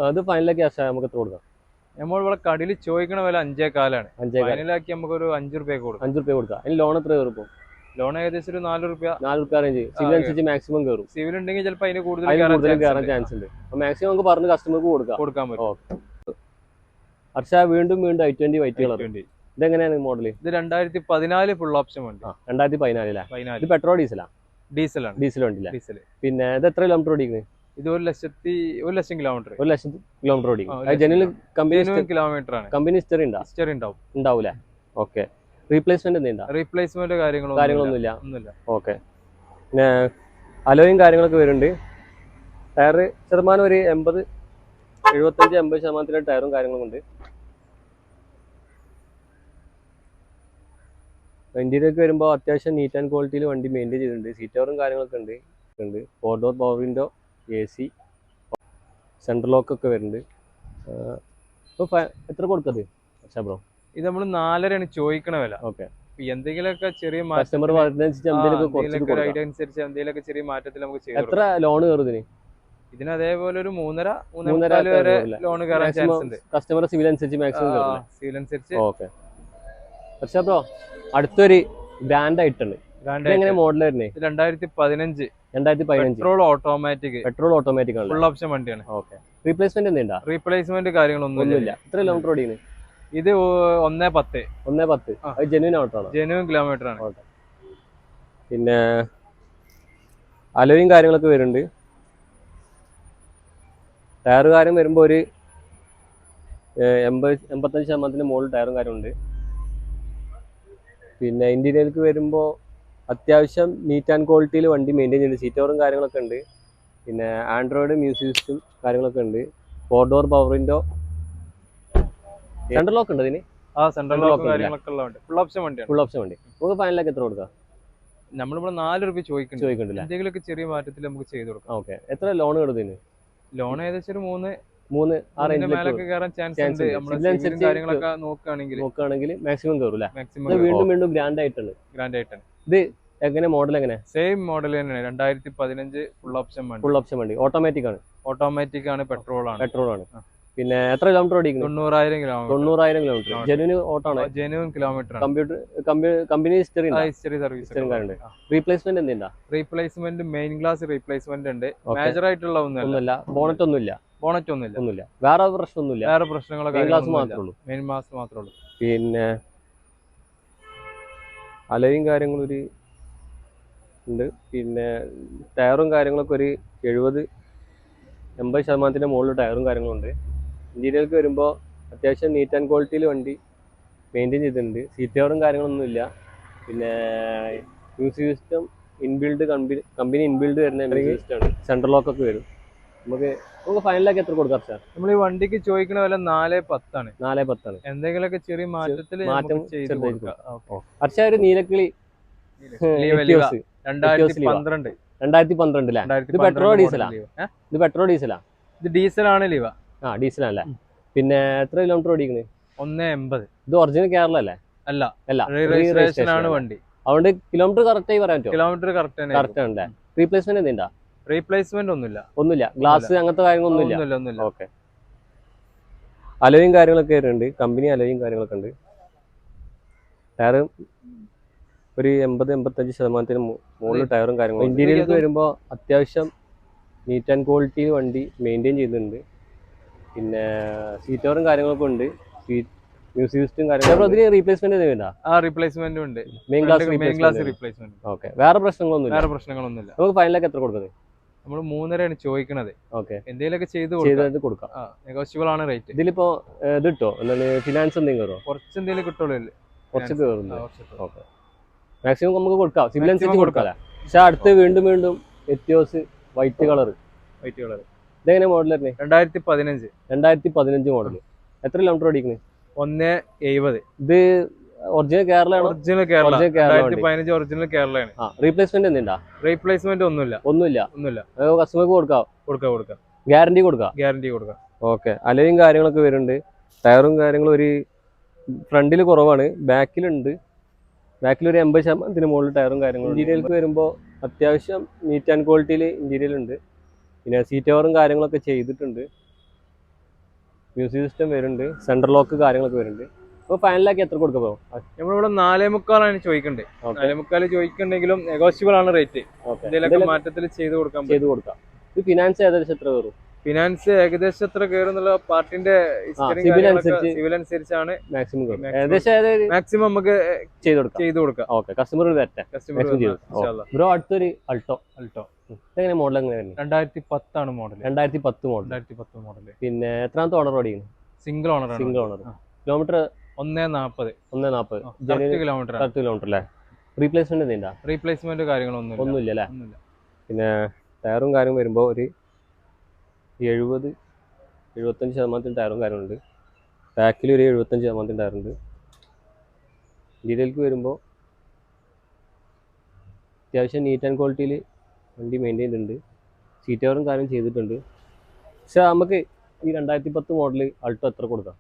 B: അത് ഫൈനലാക്കി ആശാ നമുക്ക് എത്ര കൊടുക്കാം.
A: നമ്മൾ ഇവിടെ കടയിൽ ചോദിക്കണ വില അഞ്ചേ കാലാണ്.
B: അഞ്ചേ
A: ഫൈനലാക്കി നമുക്ക് ഒരു അഞ്ചു റുപ്യ കൊടുക്കാം.
B: അഞ്ച് റുപ്യ കൊടുക്കാം. അതിന് ലോൺ എത്ര കയറും
A: ലോൺ ഏകദേശം ഒരു നാല് റുപ്യ.
B: നാല് റുപ്യ റേഞ്ച് സിവിൽ അനുസരിച്ച് മാക്സിമം കയറും.
A: സിവിൽ ഉണ്ടെങ്കിൽ ചിലപ്പോൾ അതിന് കൂടുതൽ കയറാൻ.
B: ചാൻസ് ഉണ്ട്. മാക്സിമം നമുക്ക് പറഞ്ഞ് കസ്റ്റമർക്ക് കൊടുക്കാം.
A: കൊടുക്കാൻ പറ്റും.
B: ഹർഷ വീണ്ടും വീണ്ടും ഐ ട്വന്റി വൈറ്റ് കളർ ഇതെങ്ങനെയാണ് മോഡൽ
A: ഇത് രണ്ടായിരത്തി പതിനാല് ഫുൾ ഓപ്ഷൻ ഉണ്ട്.
B: രണ്ടായിരത്തി പതിനാലിലാ ഇത് പെട്രോൾ ഡീസലാ
A: ഡീസലാണ്.
B: ഡീസൽ വണ്ടിയില്ല
A: ഡീസൽ
B: പിന്നെ ഇത് എത്ര കിലോമീറ്റർ ഓടിക്കുന്നത്
A: ഇത് ഒരു ലക്ഷത്തി ഒരു ലക്ഷം കിലോമീറ്റർ
B: ഒരു ലക്ഷം കിലോമീറ്റർ ഓടിക്കും ജനറൽ കമ്പനി
A: കിലോമീറ്റർ ആണ്.
B: കമ്പനി ഹിസ്റ്ററി ഉണ്ടോ?
A: ഹിസ്റ്ററി ഉണ്ടാവും.
B: ഉണ്ടാവൂല? ഓക്കെ റീപ്ലേസ്മെന്റ് എന്തെങ്കിലും
A: റീപ്ലേസ്മെന്റ് കാര്യങ്ങളോ
B: കാര്യങ്ങളൊന്നുമില്ല.
A: ഒന്നുമില്ല.
B: ഓക്കെ പിന്നെ അലോയും കാര്യങ്ങളൊക്കെ വരുന്നുണ്ട്. ടയർ ശതമാനം ഒരു എൺപത് എഴുപത്തഞ്ച് എൺപത് ശതമാനത്തിലെ ടയറും കാര്യങ്ങളും ഉണ്ട്. ഇന്ത്യയിലേക്ക് വരുമ്പോൾ അത്യാവശ്യം നീറ്റ് ആൻഡ് ക്വാളിറ്റിയിൽ വണ്ടി മെയിന്റെയിൻ ചെയ്തിട്ടുണ്ട്. സീറ്റ് കവറും കാര്യങ്ങളൊക്കെ ഉണ്ട്. ഉണ്ട്. Four door power window A C central ലോക്കൊക്കെ വരുന്നുണ്ട്. ഇപ്പോൾ എത്ര കൊടുക്കത്? അച്ഛാ ബ്രോ?
A: ഇത് നമ്മൾ നാലരയാണ് ചോദിക്കണ വില.
B: ഓക്കെ.
A: എന്തെങ്കിലുമൊക്കെ ചെറിയ
B: കസ്റ്റമർ
A: അനുസരിച്ച് എന്തെങ്കിലുമൊക്കെ ചെറിയ മാറ്റത്തിൽ നമുക്ക്
B: എത്ര ലോൺ കയറുന്നതിന് ഇതിന്?
A: അതേപോലെ ഒരു മൂന്നര മൂന്നര വരെ? ലോൺ കയറാൻ ചാൻസ് ഉണ്ട്.
B: കസ്റ്റമർ സിവിൽ അനുസരിച്ച് മാക്സിമം
A: സിവിൽ അനുസരിച്ച്.
B: ഓക്കെ. പക്ഷേ ബ്രോ അടുത്തൊരു ബ്രാൻഡ് ആയിട്ടുണ്ട്.
A: എങ്ങനെ
B: മോഡൽ വരുന്നത്
A: രണ്ടായിരത്തി പതിനഞ്ച്
B: രണ്ടായിരത്തി പതിനഞ്ച്
A: പെട്രോൾ ഓട്ടോമാറ്റിക്
B: പെട്രോൾ ഓട്ടോമാറ്റിക് ആണ്.
A: ഫുൾ ഓപ്ഷൻ വണ്ടിയാണ്.
B: ഓക്കെ റീപ്ലേസ്മെന്റ് എന്തുണ്ടാ
A: റീപ്ലേസ്മെന്റ് കാര്യങ്ങളൊന്നും
B: ഇല്ല. എത്ര കിലോമീറ്റർ ഓടിയാണ്
A: ഇത് ഒന്നേ പത്ത്.
B: ഒന്നേ പത്ത്.
A: ആ.
B: ഓട്ടോ ജെന്യൂൻ ഔട്ടാണ്
A: കിലോമീറ്റർ ആണ്.
B: പിന്നെ അലോയും കാര്യങ്ങളൊക്കെ വരുന്നുണ്ട്. ടയർ കാര്യം വരുമ്പോൾ ഒരു എൺപത് എൺപത്തഞ്ച് ശതമാനത്തിന് മുകളിൽ ടയറും കാര്യമുണ്ട് പിന്നെ ഇന്റീരിയർക്ക് വരുമ്പോൾ അത്യാവശ്യം നീറ്റ് ആൻഡ് ക്വാളിറ്റിയിൽ വണ്ടി മെയിന്റെയിൻ ചെയ്യുന്നുണ്ട് സീറ്റ് കവറും കാര്യങ്ങളൊക്കെ ഉണ്ട്. പിന്നെ ആൻഡ്രോയിഡ് മ്യൂസിക് സിസ്റ്റം കാര്യങ്ങളൊക്കെ ഉണ്ട്. Four door power window central lock ഉണ്ട് ഇതിന്?
A: ആ സെൻട്രൽ ലോക്കും. കാര്യങ്ങളൊക്കെ ഉള്ളതുണ്ട് ഫുൾ ഓപ്ഷൻ വണ്ടിയാണ്.
B: ഫുൾ ഓപ്ഷൻ വണ്ടി. നമുക്ക് ഫൈനലൊക്കെ എത്ര കൊടുക്കാം?
A: നമ്മളിവിടെ നാല് റുപ്യ ചോദിക്കുന്നുണ്ട്. എന്തെങ്കിലുമൊക്കെ ചെറിയ മാറ്റത്തിൽ നമുക്ക് ചെയ്ത് കൊടുക്കാം.
B: ഓക്കെ എത്ര ലോൺ കിടത്തിന്
A: ലോൺ ഏകദേശം ഒരു മൂന്ന്
B: മൂന്ന് ആ റേഞ്ചിലേക്ക്
A: നോക്കുകയാണെങ്കിൽ
B: മാക്സിമം കയറും. അല്ലേ വീണ്ടും വീണ്ടും ഗ്രാൻഡ് ആയിട്ടാണ്.
A: ഗ്രാൻഡ് ആയിട്ടാണ്
B: എങ്ങനെ? മോഡൽ എങ്ങനെ?
A: സെയിം മോഡൽ തന്നെയാണ് രണ്ടായിരത്തി പതിനഞ്ച് ഫുൾ ഓപ്ഷൻ വണ്ടി.
B: ഫുൾ ഓപ്ഷൻ വണ്ടി. ഓട്ടോമാറ്റിക് ആണ്.
A: ഓട്ടോമാറ്റിക് ആണ് പെട്രോൾ ആണ്.
B: പെട്രോൾ ആണ്. പിന്നെ എത്ര കിലോമീറ്റർ ഓടിക്കുന്നു?
A: തൊണ്ണൂറായിരം കിലോമീറ്റർ
B: തൊണ്ണൂറായിരം കിലോമീറ്റർ. ജെനുവിന് ഓട്ടാണ്
A: ജെനുവൻ കിലോമീറ്റർ ആണ്.
B: Computer company history
A: history service.
B: Replacement എന്തിനാ
A: റീപ്ലേസ്മെന്റ് മെയിൻ ഗ്ലാസ് റീപ്ലേസ്മെന്റ് ഉണ്ട്. മേജർ ആയിട്ടുള്ള ഒന്നുമില്ല.
B: ബോണറ്റ് ഒന്നുമില്ല.
A: ബോണറ്റ് ഒന്നുമില്ല.
B: ഒന്നുമില്ല. വേറെ പ്രശ്നമൊന്നുമില്ല.
A: വേറെ
B: പ്രശ്നങ്ങളൊക്കെ ഗ്ലാസ് മാത്രമേ ഉള്ളൂ.
A: മെയിൻ മാത്രമേ ഉള്ളൂ.
B: പിന്നെ അലയും കാര്യങ്ങളും ഒരു ഉണ്ട്. പിന്നെ ടയറും കാര്യങ്ങളൊക്കെ ഒരു എഴുപത് എൺപത് ശതമാനത്തിന്റെ മുകളിൽ ടയറും കാര്യങ്ങളും ഉണ്ട് ഇന്റീരിയർക്ക് വരുമ്പോൾ അത്യാവശ്യം നീറ്റ് ആൻഡ് ക്വാളിറ്റിയിൽ വണ്ടി മെയിന്റെയിൻ ചെയ്തിട്ടുണ്ട്. സീറ്റ് കവറും കാര്യങ്ങളൊന്നും ഇല്ല പിന്നെ music system inbuilt company company inbuilt വരുന്ന സെൻട്രൽ ലോക്കൊക്കെ വരും. നമുക്ക് നമുക്ക് ഫൈനലാക്കി എത്ര കൊടുക്കാം സാർ
A: നമ്മൾ ഈ വണ്ടിക്ക് ചോദിക്കുന്ന വില നാല് പത്താണ്.
B: നാല് പത്താണ്.
A: എന്തെങ്കിലുമൊക്കെ ചെറിയ മാറ്റത്തിൽ
B: മാറ്റം അർച്ച ഒരു നീലക്കിളി
A: രണ്ടായിരത്തി. പന്ത്രണ്ട്.
B: രണ്ടായിരത്തി ഇത്
A: പെട്രോൾ. ഏ?
B: ഇത് പെട്രോൾ ഡീസലാ?
A: ഇത് ഡീസലാണ് ലീവ.
B: ആ ഡീസലല്ലേ പിന്നെ എത്ര കിലോമീറ്റർ ഓടിക്കുന്നത്
A: ഒന്ന് എൺപത്.
B: ഇത് ഒറിജിനൽ കേരള അല്ലേ?
A: അല്ല.
B: അല്ല.
A: രജിസ്ട്രേഷൻ ആണ് വണ്ടി.
B: അതുകൊണ്ട് കിലോമീറ്റർ കറക്റ്റ് ആയി പറയാൻ പറ്റുമോ?
A: കിലോമീറ്റർ കറക്റ്റ് ആണ്
B: കറക്റ്റ് ആണല്ലേ റീപ്ലേസ്മെന്റ് എന്തിണ്ടാ?
A: റീപ്ലേസ്മെന്റ് ഒന്നുമില്ല.
B: ഒന്നുമില്ല. ഗ്ലാസ് അങ്ങനത്തെ കാര്യങ്ങളൊന്നുമില്ല.
A: ഒന്നുമില്ല
B: ഓക്കെ അലവിയും കാര്യങ്ങളൊക്കെ വരുന്നുണ്ട്. കമ്പനി അലവിയും കാര്യങ്ങളൊക്കെ ഉണ്ട്. ടയർ ഒരു എൺപത് എൺപത്തഞ്ച് ശതമാനത്തിന് മുകളിൽ ടയറും കാര്യങ്ങളും ഇന്റീരിയർക്ക് വരുമ്പോൾ അത്യാവശ്യം നീറ്റ് ആൻഡ് ക്വാളിറ്റി വണ്ടി മെയിന്റെയിൻ ചെയ്യുന്നുണ്ട് പിന്നെ സീറ്റോറും കാര്യങ്ങളൊക്കെ ഉണ്ട്. സീറ്റ് മ്യൂസിക് സിസ്റ്റം കാര്യങ്ങളും അതിന് റീപ്ലേസ്മെന്റ് വേണ്ട
A: ആ റീപ്ലേസ്മെന്റും ഉണ്ട്.
B: Main glass
A: main glass
B: replacement okay വേറെ പ്രശ്നങ്ങളൊന്നുമില്ല.
A: വേറെ പ്രശ്നങ്ങളൊന്നുമില്ല.
B: നമുക്ക് ഫൈനലൊക്കെ എത്ര കൊടുക്കുന്നത്
A: നമ്മൾ മൂന്നരയാണ് ചോദിക്കണത്.
B: ഓക്കെ.
A: എന്തെങ്കിലുമൊക്കെ ചെയ്ത് കൊടുക്കാം. നെഗോഷ്യബിൾ ആണ് റേറ്റ്
B: ഇതിലിപ്പോ ഇത് കിട്ടോ? ഫിനാൻസ് എന്തെങ്കിലും
A: കുറച്ച് എന്തെങ്കിലും കിട്ടുള്ളൂ
B: കുറച്ച് കയറുന്നു ഓക്കെ. മാക്സിമം നമുക്ക് കൊടുക്കാം. അനുസരിച്ച് കൊടുക്കാം. പക്ഷെ അടുത്ത് വീണ്ടും വീണ്ടും Etios white colour
A: white colour
B: ഇതെങ്ങനെ മോഡൽ തന്നെ
A: രണ്ടായിരത്തി പതിനഞ്ച്.
B: രണ്ടായിരത്തി പതിനഞ്ച് മോഡൽ എത്ര കിലോമീറ്റർ ഓടിക്കുന്നത്
A: ഒന്ന് എഴുപത്.
B: ഇത് ഒറിജിനൽ കേരളമാണ്
A: ഒറിജിനൽ കേരള രണ്ടായിരത്തി. പതിനഞ്ച് ഒറിജിനൽ കേരളയാണ്
B: റീപ്ലേസ്മെന്റ് എന്തുണ്ടാ?
A: റീപ്ലേസ്മെന്റ് ഒന്നുമില്ല.
B: ഒന്നുമില്ല.
A: ഒന്നുമില്ല.
B: കസ്റ്റമർക്ക് കൊടുക്കാം
A: കൊടുക്കാം കൊടുക്കാം.
B: ഗ്യാരണ്ടി കൊടുക്കാം
A: ഗ്യാരണ്ടി കൊടുക്കാം.
B: ഓക്കെ അലയും കാര്യങ്ങളൊക്കെ വരുന്നുണ്ട്. ടയറും കാര്യങ്ങളും ഒരു ഫ്രണ്ടിൽ കുറവാണ്. ബാക്കിലുണ്ട് ബാക്കിൽ ഒരു എൺപത് ശതമാനത്തിന് മുകളിൽ ടയറും കാര്യങ്ങളും ഇന്റീരിയർക്ക് വരുമ്പോൾ അത്യാവശ്യം നീറ്റ് ആൻഡ് ക്വാളിറ്റിയിൽ ഇന്റീരിയൽ ഉണ്ട്. പിന്നെ സീറ്റ് കവറും കാര്യങ്ങളൊക്കെ ചെയ്തിട്ടുണ്ട്. മ്യൂസിക് സിസ്റ്റം വരുന്നുണ്ട്. സെൻട്രൽ ലോക്ക് കാര്യങ്ങളൊക്കെ വരുന്നുണ്ട്. അപ്പോൾ ഫൈനലാക്കി എത്ര കൊടുക്കുക
A: നമ്മളിവിടെ നാലേ മുക്കാലാണ് ചോദിക്കണ്ടേ.
B: ഓക്കെ
A: നാലേ മുക്കാൽ ചോദിക്കണ്ടെങ്കിലും നെഗോഷ്യബിൾ ആണ് റേറ്റ് എന്തെങ്കിലും മാറ്റത്തിൽ ചെയ്ത് കൊടുക്കാം
B: ചെയ്ത് കൊടുക്കാം. ഇത് ഫിനാൻസ് ഏകദേശം എത്ര കയറും
A: ഫിനാൻസ് ഏകദേശം എത്ര കയറും പാർട്ടിന്റെ സിവിൽ അനുസരിച്ചാണ്
B: മാക്സിമം ഏകദേശം
A: മാക്സിമം നമുക്ക്
B: ചെയ്ത് കൊടുക്കാം.
A: ചെയ്ത് കൊടുക്കാം.
B: ഓക്കെ കസ്റ്റമർ വരട്ടെ.
A: കസ്റ്റമർ
B: ബ്രോ അടുത്തൊരു അൾട്ടോ
A: അൾട്ടോ
B: എങ്ങനെ മോഡൽ എങ്ങനെ വരുന്നത്
A: രണ്ടായിരത്തി പത്താണ് മോഡൽ
B: രണ്ടായിരത്തി പത്ത് മോഡൽ
A: രണ്ടായിരത്തി പത്ത് മോഡൽ
B: പിന്നെ എത്രാമത്തെ ഓണർ ഓടിക്കുന്നു?
A: Single owner
B: single owner kilometre
A: ഒന്നേ നാപ്പത്
B: ഒന്നേ നാൽപ്പത്.
A: കിലോമീറ്റർ
B: പത്ത് കിലോമീറ്റർ അല്ലേ റീപ്ലേസ്മെന്റ് എന്തിണ്ടാ?
A: റീപ്ലേസ്മെന്റ് കാര്യങ്ങളൊന്നും
B: ഒന്നുമില്ല അല്ലേ പിന്നെ ടയറും കാര്യം വരുമ്പോൾ ഒരു എഴുപത് എഴുപത്തഞ്ച് ശതമാനത്തിന് ടയറും കാര്യമുണ്ട് ബാക്കിൽ ഒരു എഴുപത്തഞ്ച് ശതമാനത്തിന് ടയറുണ്ട്. ഡീറ്റെയിൽക്ക് വരുമ്പോൾ അത്യാവശ്യം നീറ്റ് ആൻഡ് ക്വാളിറ്റിയിൽ വണ്ടി മെയിന്റെയിൻ ചെയ്യുന്നുണ്ട് സീറ്റ് കവറും കാര്യം ചെയ്തിട്ടുണ്ട്. പക്ഷെ നമുക്ക് ഈ രണ്ടായിരത്തി പത്ത് മോഡൽ അൾട്ടോ എത്ര കൊടുക്കാം?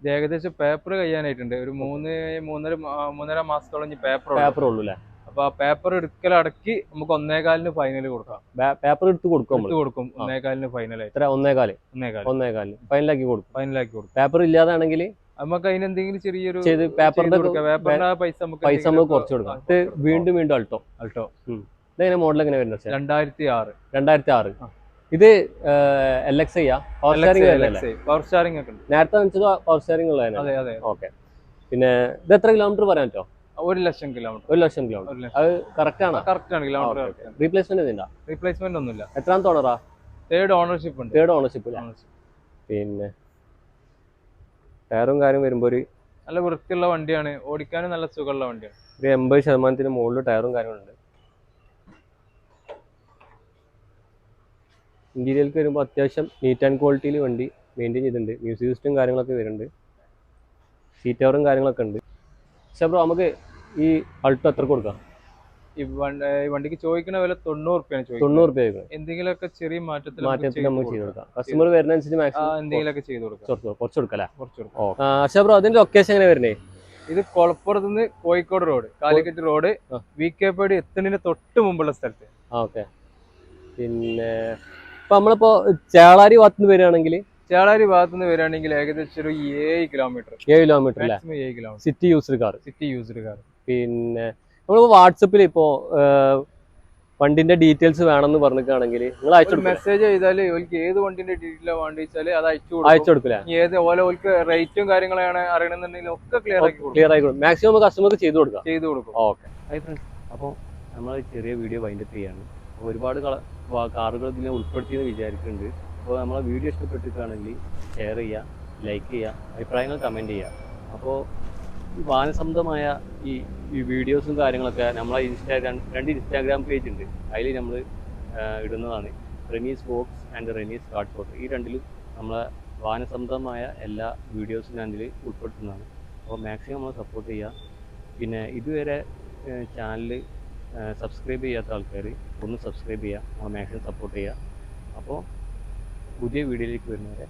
A: ഇത് ഏകദേശം പേപ്പർ കഴിയാനായിട്ടുണ്ട്. ഒരു മൂന്ന് മൂന്നര മൂന്നര മാസത്തോളം ഇനി പേപ്പർ
B: പേപ്പർ ഉള്ളൂ അല്ലേ?
A: അപ്പൊ ആ പേപ്പർ എടുക്കൽ അടക്കി നമുക്ക് ഒന്നേകാലിന് ഫൈനൽ കൊടുക്കാം.
B: പേപ്പർ എടുത്ത് കൊടുക്കും
A: കൊടുക്കും. ഒന്നേകാലിന് ഫൈനൽ
B: എത്ര?
A: ഒന്നേകാൽ?
B: ഒന്നേകാലിന്. ഫൈനലാക്കി കൊടുക്കും.
A: ഫൈനലാക്കി കൊടുക്കും.
B: പേപ്പർ ഇല്ലാതാണെങ്കിൽ
A: നമുക്ക് അതിന് എന്തെങ്കിലും ചെറിയൊരു
B: ചെയ്ത് പേപ്പറിന്റെ
A: പേപ്പറിന്റെ പൈസ നമുക്ക്
B: പൈസ നമുക്ക് കുറച്ച് കൊടുക്കാം. വീണ്ടും വീണ്ടും അൾട്ടോ?
A: അൾട്ടോ.
B: ഇതെങ്ങനെ മോഡൽ എങ്ങനെ വരുന്നത്
A: രണ്ടായിരത്തി ആറ്.
B: രണ്ടായിരത്തി ആറ്. ഇത് L X power steering
A: power steering ഒക്കെ
B: നേരത്തെ വെച്ചത് പവർ സ്റ്റാറിംഗ് ഉള്ളതാണ്
A: അതെ അതെ.
B: ഓക്കെ പിന്നെ ഇത് എത്ര കിലോമീറ്റർ പറയാൻ പറ്റോ
A: ഒരു ലക്ഷം കിലോമീറ്റർ
B: ഒരു ലക്ഷം. കിലോമീറ്റർ അത് കറക്റ്റ് ആണോ?
A: കറക്റ്റ് ആണ്. കിലോമീറ്റർ
B: റീപ്ലേസ്മെന്റ് ഇതിന്റെ
A: റീപ്ലേസ്മെന്റ് ഒന്നുമില്ല.
B: എത്രാമത്തെ ഓണറാ
A: തേർഡ് ഓണർഷിപ്പ് ഉണ്ട്.
B: തേർഡ് ഓണർഷിപ്പ് പിന്നെ ടയറും കാര്യം വരുമ്പോൾ ഒരു
A: നല്ല വൃത്തിയുള്ള വണ്ടിയാണ്. ഓടിക്കാനും നല്ല സുഖമുള്ള വണ്ടിയാണ്.
B: ഒരു എൺപത് ശതമാനത്തിന് മുകളിൽ ടയറും കാര്യങ്ങളുണ്ട് ഇന്റീരിയർക്ക് വരുമ്പോൾ അത്യാവശ്യം നീറ്റ് ആൻഡ് ക്വാളിറ്റിയിൽ വണ്ടി മെയിന്റെയിൻ ചെയ്തിട്ടുണ്ട്. മ്യൂസിക് സിസ്റ്റം കാര്യങ്ങളൊക്കെ വരുന്നുണ്ട്. സീറ്റ് കവറും കാര്യങ്ങളൊക്കെ ഉണ്ട്. പക്ഷേ ബ്രോ നമുക്ക് ഈ അൾട്ടോ എത്ര കൊടുക്കാം?
A: ഈ വണ്ടിക്ക് ചോദിക്കുന്ന വില തൊണ്ണൂറ് രൂപയാണ്
B: തൊണ്ണൂറ് രൂപ
A: എന്തെങ്കിലുമൊക്കെ ചെറിയ മാറ്റത്തിൽ
B: മാറ്റത്തിൽ നമുക്ക് ചെയ്ത്
A: കൊടുക്കാം.
B: കസ്റ്റമർ വരുന്നതനുസരിച്ച് മാക്സിമം
A: എന്തെങ്കിലുമൊക്കെ ചെയ്ത് കൊടുക്കാം.
B: കുറച്ച് കുറച്ച് കൊടുക്കാം അല്ലേ?
A: കുറച്ച് കൊടുക്കാം.
B: പക്ഷേ ബ്രോ അതിന്റെ ലൊക്കേഷൻ എങ്ങനെ വരുന്നേ?
A: ഇത് കൊളപ്പുറത്ത് നിന്ന് Kozhikode road Calicut road. V K Padi എത്തുന്നതിന് തൊട്ട് മുമ്പുള്ള സ്ഥലത്ത്.
B: ഓക്കെ പിന്നെ ഇപ്പൊ നമ്മളിപ്പോ ചേളാരി ഭാഗത്ത് നിന്ന് വരികയാണെങ്കിൽ
A: ചേളാരി ഭാഗത്ത് നിന്ന് വരികയാണെങ്കിൽ ഏകദേശം ഒരു ഏഴ് കിലോമീറ്റർ
B: ഏഴ് കിലോമീറ്റർ അല്ലേ
A: മാക്സിമം ഏഴ് kilometre
B: city used car
A: city used car
B: പിന്നെ നമ്മളിപ്പോ വാട്സപ്പിൽ ഇപ്പോ വണ്ടിന്റെ ഡീറ്റെയിൽസ് വേണമെന്ന് പറഞ്ഞിട്ടാണെങ്കിൽ നിങ്ങൾ അയച്ചു
A: മെസ്സേജ് ചെയ്താൽ ഓൽക്ക് ഏത് വണ്ടിന്റെ ഡീറ്റെയിൽ വേണ്ടി വെച്ചാൽ അത് അയച്ചു
B: അയച്ചു
A: കൊടുക്കും
B: കൊടുക്കില്ല
A: ഏത് ഓല ഓൽക്ക് റേറ്റും കാര്യങ്ങളാണ് അറിയണമെന്നുണ്ടെങ്കിൽ ഒക്കെ ക്ലിയർ ആക്കി കൊടുക്കും.
B: ക്ലിയർ ആയിക്കോളും മാക്സിമം കസ്റ്റമർക്ക് ചെയ്തു കൊടുക്കാം.
A: ചെയ്തു കൊടുക്കും.
B: ഓക്കെ അപ്പോൾ നമ്മൾ ചെറിയ വീഡിയോ വൈൻഡപ്പ് ചെയ്യാണ്. ഒരുപാട് കാറുകൾ ഇതിനെ ഉൾപ്പെടുത്തിയെന്ന് വിചാരിക്കുന്നുണ്ട്. അപ്പോൾ നമ്മളെ വീഡിയോ ഇഷ്ടപ്പെട്ടിട്ടാണെങ്കിൽ ഷെയർ ചെയ്യുക ലൈക്ക് ചെയ്യുക അഭിപ്രായങ്ങൾ കമന്റ് ചെയ്യുക. അപ്പോൾ ഈ വാനസംബന്ധമായ ഈ ഈ വീഡിയോസും കാര്യങ്ങളൊക്കെ നമ്മളെ ഇൻസ്റ്റാഗ്രാം രണ്ട് ഇൻസ്റ്റാഗ്രാം പേജ് ഉണ്ട്. അതിൽ നമ്മൾ ഇടുന്നതാണ്. Renees box and Renees card photo ഈ രണ്ടിലും നമ്മളെ വാനസംബന്ധമായ എല്ലാ വീഡിയോസും ഞാൻ ഇതിൽ ഉൾപ്പെടുത്തുന്നതാണ്. അപ്പോൾ മാക്സിമം നമ്മൾ സപ്പോർട്ട് ചെയ്യുക. പിന്നെ ഇതുവരെ ചാനൽ സബ്സ്ക്രൈബ് ചെയ്യാത്ത ആൾക്കാർ ഒന്ന് സബ്സ്ക്രൈബ് ചെയ്യുക നമ്മൾ മാക്സിമം സപ്പോർട്ട് ചെയ്യുക. അപ്പോൾ പുതിയ വീഡിയോയിലേക്ക് വരുന്നവരെ